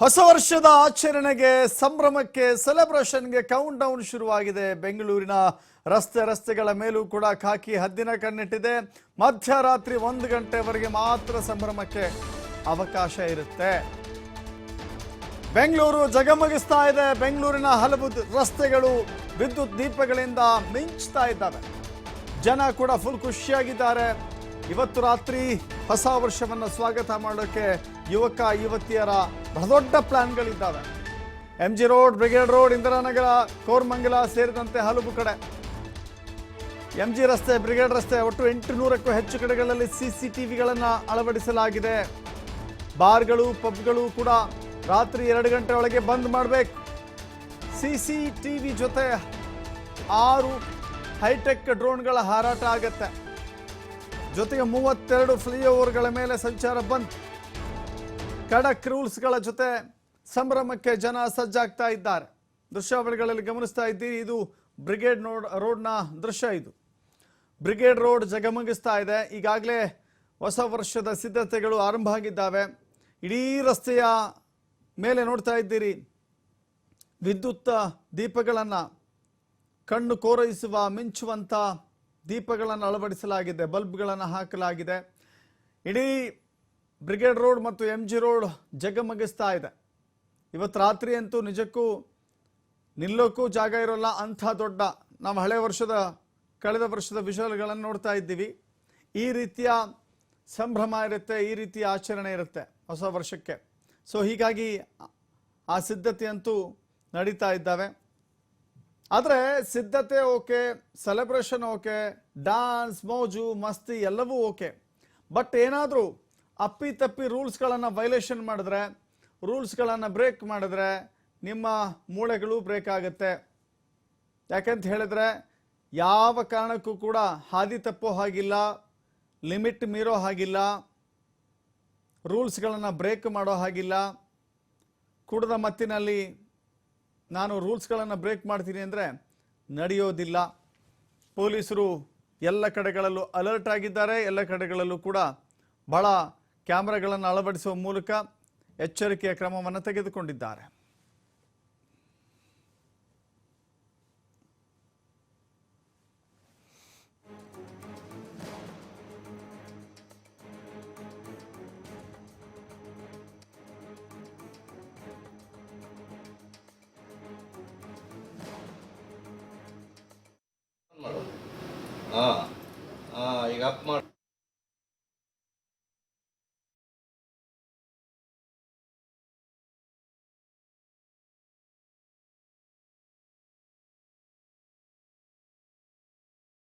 ಹೊಸ ವರ್ಷದ ಆಚರಣೆಗೆ, ಸಂಭ್ರಮಕ್ಕೆ ಸೆಲೆಬ್ರೇಷನ್ಗೆ ಕೌಂಟ್ ಡೌನ್ ಶುರುವಾಗಿದೆ. ಬೆಂಗಳೂರಿನ ರಸ್ತೆ ರಸ್ತೆಗಳ ಮೇಲೂ ಕೂಡ ಖಾಕಿ ಹದ್ದಿನ ಕಣ್ಣಿಟ್ಟಿದೆ. ಮಧ್ಯರಾತ್ರಿ ಒಂದು ಗಂಟೆವರೆಗೆ ಮಾತ್ರ ಸಂಭ್ರಮಕ್ಕೆ ಅವಕಾಶ ಇರುತ್ತೆ. ಬೆಂಗಳೂರು ಜಗಮಗಿಸ್ತಾ ಇದೆ. ಬೆಂಗಳೂರಿನ ಹಲವು ರಸ್ತೆಗಳು ವಿದ್ಯುತ್ ದೀಪಗಳಿಂದ ಮಿಂಚ್ತಾ ಇದ್ದಾವೆ. ಜನ ಕೂಡ ಫುಲ್ ಖುಷಿಯಾಗಿದ್ದಾರೆ. ಇವತ್ತು ರಾತ್ರಿ ಹೊಸ ವರ್ಷವನ್ನು ಸ್ವಾಗತ ಮಾಡೋಕ್ಕೆ ಯುವಕ, ಯುವತಿಯರ ದೊಡ್ಡ ಪ್ಲ್ಯಾನ್ಗಳಿದ್ದಾವೆ M G road brigade road Indiranagar, Koramangala ಸೇರಿದಂತೆ ಹಲವು ಕಡೆ. ಎಂ ಜಿ ರಸ್ತೆ ಬ್ರಿಗೇಡ್ ರಸ್ತೆ ಒಟ್ಟು ಎಂಟು ನೂರಕ್ಕೂ ಹೆಚ್ಚು ಕಡೆಗಳಲ್ಲಿ ಸಿ ಸಿ ಟಿ ವಿಗಳನ್ನು ಅಳವಡಿಸಲಾಗಿದೆ. ಬಾರ್ಗಳು, ಪಬ್ಗಳು ಕೂಡ ರಾತ್ರಿ ಎರಡು ಗಂಟೆ ಒಳಗೆ ಬಂದ್ ಮಾಡಬೇಕು. ಸಿ ಸಿ ಟಿ ವಿ ಜೊತೆ ಆರು ಹೈಟೆಕ್ ಡ್ರೋನ್ಗಳ ಹಾರಾಟ ಆಗತ್ತೆ. ಜೊತೆಗೆ ಮೂವತ್ತೆರಡು ಫ್ಲೈಓವರ್ಗಳ ಮೇಲೆ ಸಂಚಾರ ಬಂದ್. ಖಡಕ್ ರೂಲ್ಸ್ಗಳ ಜೊತೆ ಸಂಭ್ರಮಕ್ಕೆ ಜನ ಸಜ್ಜಾಗ್ತಾ ಇದ್ದಾರೆ. ದೃಶ್ಯಾವಳಿಗಳಲ್ಲಿ ಗಮನಿಸ್ತಾ ಇದ್ದೀರಿ, ಇದು ಬ್ರಿಗೇಡ್ ನೋಡ್, ರೋಡ್ನ ದೃಶ್ಯ ಇದು. ಬ್ರಿಗೇಡ್ ರೋಡ್ ಜಗಮಗಿಸ್ತಾ ಇದೆ. ಈಗಾಗಲೇ ಹೊಸ ವರ್ಷದ ಸಿದ್ಧತೆಗಳು ಆರಂಭ ಆಗಿದ್ದಾವೆ. ಇಡೀ ರಸ್ತೆಯ ಮೇಲೆ ನೋಡ್ತಾ ಇದ್ದೀರಿ. ವಿದ್ಯುತ್ ದೀಪಗಳನ್ನು ಕಣ್ಣು ಕೋರೈಸುವ ಮಿಂಚುವಂಥ ದೀಪಗಳನ್ನು ಅಳವಡಿಸಲಾಗಿದೆ, ಬಲ್ಬ್ಗಳನ್ನು ಹಾಕಲಾಗಿದೆ. ಇಡೀ ಬ್ರಿಗೇಡ್ ರೋಡ್ ಮತ್ತು ಎಂ ಜಿ ರೋಡ್ ಜಗಮಗಿಸ್ತಾ ಇದೆ. ಇವತ್ತು ರಾತ್ರಿ ಅಂತೂ ನಿಜಕ್ಕೂ ನಿಲ್ಲೋಕ್ಕೂ ಜಾಗ ಇರೋಲ್ಲ, ಅಂಥ ದೊಡ್ಡ ನಾವು ಹಳೆ ವರ್ಷದ, ಕಳೆದ ವರ್ಷದ ವಿಷಯಗಳನ್ನು ನೋಡ್ತಾ ಇದ್ದೀವಿ. ಈ ರೀತಿಯ ಸಂಭ್ರಮ ಇರುತ್ತೆ, ಈ ರೀತಿಯ ಆಚರಣೆ ಇರುತ್ತೆ ಹೊಸ ವರ್ಷಕ್ಕೆ. ಸೊ ಹೀಗಾಗಿ ಆ ಸಿದ್ಧತೆ ಅಂತೂ ನಡೀತಾ ಇದ್ದಾವೆ. ಆದರೆ ಸಿದ್ಧತೆ ಓಕೆ ಸೆಲೆಬ್ರೇಷನ್ ಓಕೆ ಡಾನ್ಸ್ ಮೋಜು, ಮಸ್ತಿ ಎಲ್ಲವೂ ಓಕೆ. ಬಟ್ ಏನಾದರೂ ಅಪ್ಪಿ ತಪ್ಪಿ ರೂಲ್ಸ್ಗಳನ್ನು ವೈಲೇಷನ್ ಮಾಡಿದ್ರೆ ರೂಲ್ಸ್ಗಳನ್ನು ಬ್ರೇಕ್ ಮಾಡಿದ್ರೆ ನಿಮ್ಮ ಮೂಳೆಗಳು ಬ್ರೇಕ್ ಆಗುತ್ತೆ. ಯಾಕೆಂತ ಹೇಳಿದ್ರೆ ಯಾವ ಕಾರಣಕ್ಕೂ ಕೂಡ ಹಾದಿ ತಪ್ಪೋ ಹಾಗಿಲ್ಲ ಲಿಮಿಟ್ ಮೀರೋ ಹಾಗಿಲ್ಲ ರೂಲ್ಸ್ಗಳನ್ನು ಬ್ರೇಕ್ ಮಾಡೋ ಹಾಗಿಲ್ಲ. ಕುಡಿದ ಮತ್ತಿನಲ್ಲಿ ನಾನು ರೂಲ್ಸ್ಗಳನ್ನು ಬ್ರೇಕ್ ಮಾಡ್ತೀನಿ ಅಂದರೆ ನಡೆಯೋದಿಲ್ಲ. ಪೊಲೀಸರು ಎಲ್ಲ ಕಡೆಗಳಲ್ಲೂ ಅಲರ್ಟ್ ಆಗಿದ್ದಾರೆ. ಎಲ್ಲ ಕಡೆಗಳಲ್ಲೂ ಕೂಡ ಬಹಳ ಕ್ಯಾಮ್ರಾಗಳನ್ನು ಅಳವಡಿಸುವ ಮೂಲಕ ಎಚ್ಚರಿಕೆಯ ಕ್ರಮವನ್ನು ತೆಗೆದುಕೊಂಡಿದ್ದಾರೆ. ಹಾಂ ಹಾಂ ಈಗ ಅಪ್ ಮಾಡಿ.